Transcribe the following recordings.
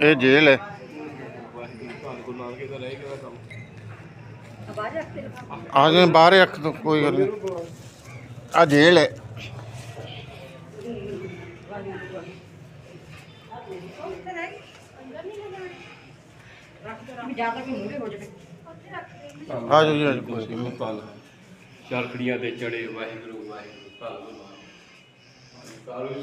ਇਹ ਜੇਲ੍ਹ ਹੈ। ਵਾਹਿਗੁਰੂ ਆ ਜੇ ਬਾਹਰ ਰੱਖ ਦੋ, ਕੋਈ ਗੱਲ ਨਹੀਂ। ਆ ਜੇਲ੍ਹ ਹੈ। ਆ ਜਾਓ ਜੀ, ਆ ਜਾਓ, ਕੋਈ ਗੱਲ ਨੀ। ਚਰਖੜੀਆਂ ਤੇ ਚੜੇ, ਵਾਹਿਗੁਰੂ ਵਾਹਿਗੁਰੂ ਧੰਨ ਕਾਲੂ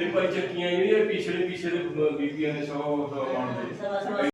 ਇਹ ਭਾਈ ਚੱਕੀਆਂ ਜਿਹੜੀਆਂ ਪਿਛਲੇ ਪਿਛਲੇ ਬੀਬੀਆਂ ਨੇ ਸੌ ਸੌ ਆਉਂਦੇ